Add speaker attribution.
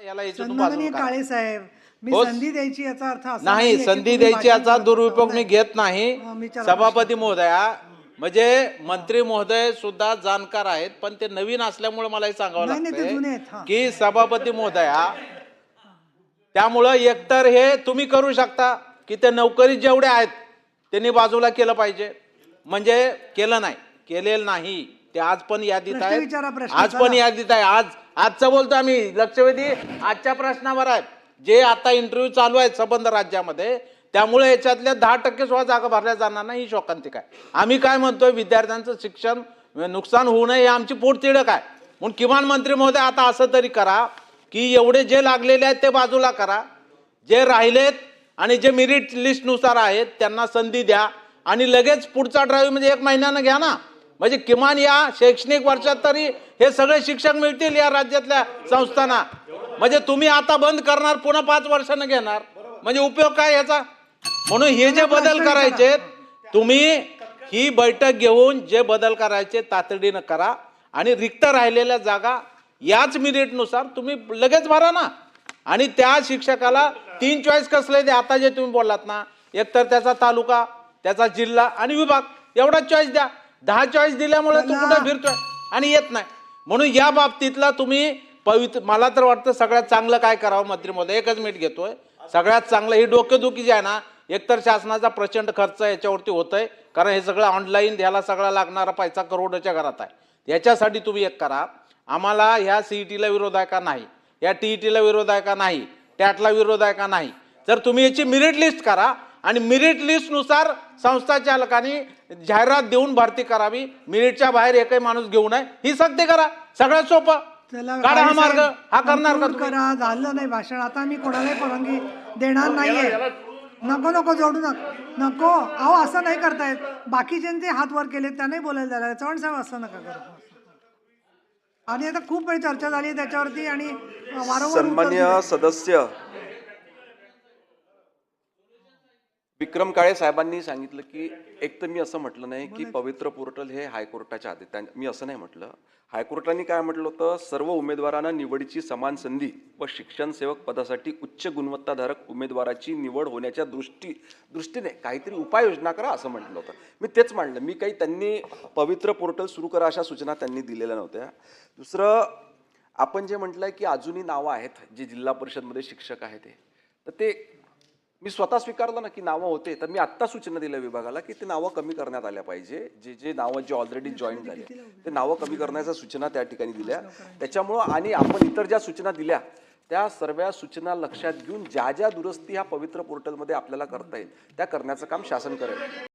Speaker 1: याला याच्यातून.
Speaker 2: काळे साहेब मी
Speaker 1: हो.
Speaker 2: संधी द्यायची याचा अर्थ असा
Speaker 1: नाही
Speaker 2: नाहीये की
Speaker 1: संधी
Speaker 2: तुम्ही
Speaker 1: द्यायची याचा
Speaker 2: करता.
Speaker 1: दुरुपयोग मी घेत नाही
Speaker 2: हा, मी त्याला
Speaker 1: सभापती महोदया म्हणजे मंत्री महोदय सुद्धा जाणकार आहेत पण ते नवीन असल्यामुळे मला हे सांगावं
Speaker 2: नाही, नाही, ते जुने आहेत, हा.
Speaker 1: लागतं की सभापती महोदया त्यामुळं एकतर हे तुम्ही करू शकता की ते नोकरी जेवढे आहेत त्यांनी बाजूला केलं पाहिजे म्हणजे केलं नाही केलेलं नाही ते आज पण यादीत
Speaker 2: प्रश्न विचारा,
Speaker 1: आहे
Speaker 2: प्रश्न,
Speaker 1: आज पण
Speaker 2: चला.
Speaker 1: यादीत आहे आज आजचं बोलतो आम्ही लक्षवेधी. आजच्या प्रश्नावर आहे जे आता इंटरव्ह्यू चालू आहेत संबंध राज्यामध्ये त्यामुळे याच्यातल्या दहा टक्के सुद्धा जागा भरल्या जाणार नाही ही शोकांतिक आहे. आम्ही काय म्हणतोय विद्यार्थ्यांचं शिक्षण नुकसान होऊ नये हे आमची पोटतिडक आहे. म्हणून किमान मंत्री महोदय आता असं तरी करा की एवढे जे लागलेले आहेत ते बाजूला करा. जे राहिलेत आणि जे मेरिट लिस्टनुसार आहेत त्यांना संधी द्या. आणि लगेच पुढचा ड्राईव्ह म्हणजे एक महिन्यानं घ्या ना. म्हणजे किमान या शैक्षणिक वर्षात तरी हे सगळे शिक्षक मिळतील या राज्यातल्या संस्थांना. म्हणजे तुम्ही आता बंद करणार पुन्हा पाच वर्षानं घेणार. म्हणजे उपयोग काय याचा? म्हणून हे जे बदल करायचे तुम्ही ही बैठक घेऊन जे बदल करायचे तातडीनं करा आणि रिक्त राहिलेल्या जागा याच मिनिटनुसार तुम्ही लगेच भरा ना. आणि त्या शिक्षकाला तीन चॉईस कसले ते आता जे तुम्ही बोललात ना एकतर त्याचा तालुका त्याचा जिल्हा आणि विभाग एवढाच चॉईस द्या. दहा चॉईस दिल्यामुळे तू कुठे फिरतोय? आणि येत नाही. म्हणून या बाबतीतला तुम्ही पवित्र मला तर वाटतं सगळ्यात चांगलं काय करावं मंत्री महोदय एकच मिनिट घेतोय. सगळ्यात चांगलं ही डोकेदुखी जी आहे ना एकतर शासनाचा प्रचंड खर्च याच्यावरती होतोय कारण हे सगळं ऑनलाईन ह्याला सगळा लागणारा पैसा करोडच्या घरात आहे. याच्यासाठी तुम्ही एक करा. आम्हाला ह्या सीईटीला विरोध आहे का नाही? या टीईटीला विरोध आहे का नाही? टॅटला विरोध आहे का नाही? जर तुम्ही याची मेरिट लिस्ट करा आणि मेरिट लिस्टनुसार संस्था चालकांनी जाहिरात देऊन भरती करावी. मेरिटच्या बाहेर एकही माणूस घेऊ नये. ही सक्ती करा. सगळ्यात सोपं. काढा हा मार्ग. हा करणार का
Speaker 2: करा. झालं नाही भाषण. आता मी कोणालाही परवानगी देणार नाहीये. नको नको जोडू नका. नको. अहो असं नाही करतायत. बाकीच्यांचे हात वर केले त्यांनाही बोलायला झालं चव्हाण साहेब असं नका करू. आणि आता खूप वेळ चर्चा झाली त्याच्यावरती आणि वारंवार
Speaker 3: सन्मान्य. सदस्य विक्रम काळे साहेबांनी सांगितलं की एक तर मी असं म्हटलं नाही की पवित्र पोर्टल हे हायकोर्टाच्या आधी त्या- मी असं नाही म्हटलं. हायकोर्टाने काय म्हटलं होतं? सर्व उमेदवारांना निवडीची समान संधी व शिक्षण सेवक पदासाठी उच्च गुणवत्ताधारक उमेदवाराची निवड होण्याच्या दृष्टी दृष्टीने काहीतरी उपाययोजना करा असं म्हटलं होतं. मी तेच मांडलं. मी काही त्यांनी पवित्र पोर्टल सुरू करा अशा सूचना त्यांनी दिलेल्या नव्हत्या. दुसरं आपण जे म्हटलंय की अजूनही नावं आहेत जे जिल्हा परिषदमध्ये शिक्षक आहेत ते तर ते मी स्वतः स्वीकारलं ना की नावं होते तर मी आत्ता सूचना दिल्या विभागाला की ते नावं कमी करण्यात आल्या पाहिजे. जे जे नावं जे ऑलरेडी जॉईन झाले ते नावं कमी करण्याच्या सूचना त्या ठिकाणी दिल्या. त्याच्यामुळं आणि आपण इतर ज्या सूचना दिल्या त्या सर्व सूचना लक्षात घेऊन ज्या ज्या दुरुस्ती ह्या पवित्र पोर्टलमध्ये आपल्याला करता येईल त्या करण्याचं काम शासन करेल.